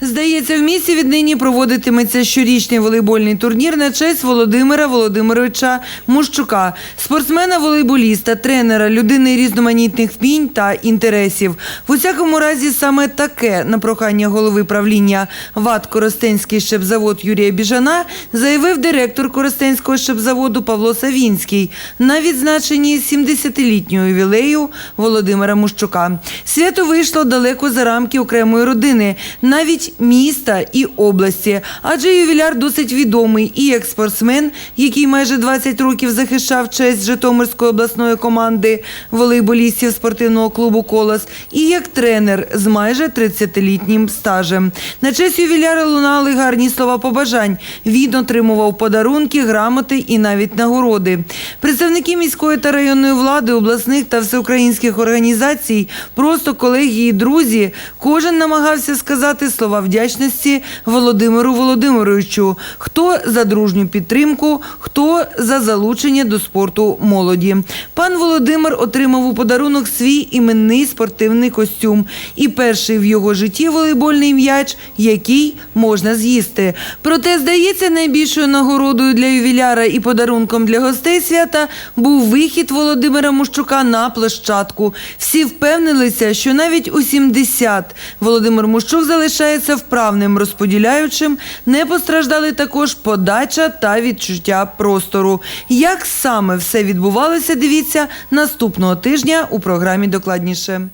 Здається, в місті віднині проводитиметься щорічний волейбольний турнір на честь Володимира Володимировича Мущука, спортсмена-волейболіста, тренера, людини різноманітних вмінь та інтересів. В усякому разі, саме таке на прохання голови правління ВАТ Коростенський щепзавод Юрія Біжана заявив директор Коростенського щепзаводу Павло Савінський на відзначенні 70-літнього ювілею Володимира Мущука. Свято вийшло далеко за рамки окремої родини, навіть міста і області, адже ювіляр досить відомий і як спортсмен, який майже 20 років захищав честь Житомирської обласної команди волейболістів спортивного клубу Колос, і як тренер з майже 30-літнім стажем. На честь ювіляра лунали гарні слова побажань. Він отримував подарунки, грамоти і навіть нагороди. Представники міської та районної влади, обласних та всеукраїнських організацій, просто колеги і друзі, кожен намагався сказати слова вдячності Володимиру Володимировичу. Хто за дружню підтримку, хто за залучення до спорту молоді. Пан Володимир отримав у подарунок свій іменний спортивний костюм і перший в його житті волейбольний м'яч, який можна з'їсти. Проте, здається, найбільшою нагородою для ювіляра і подарунком для гостей свята був вихід Володимира Мущука на площадку. Всі впевнилися, що навіть у 70 Володимир Мущук залишається вправним розподіляючим. Не постраждали також подача та відчуття простору. Як саме все відбувалося, дивіться наступного тижня у програмі докладніше.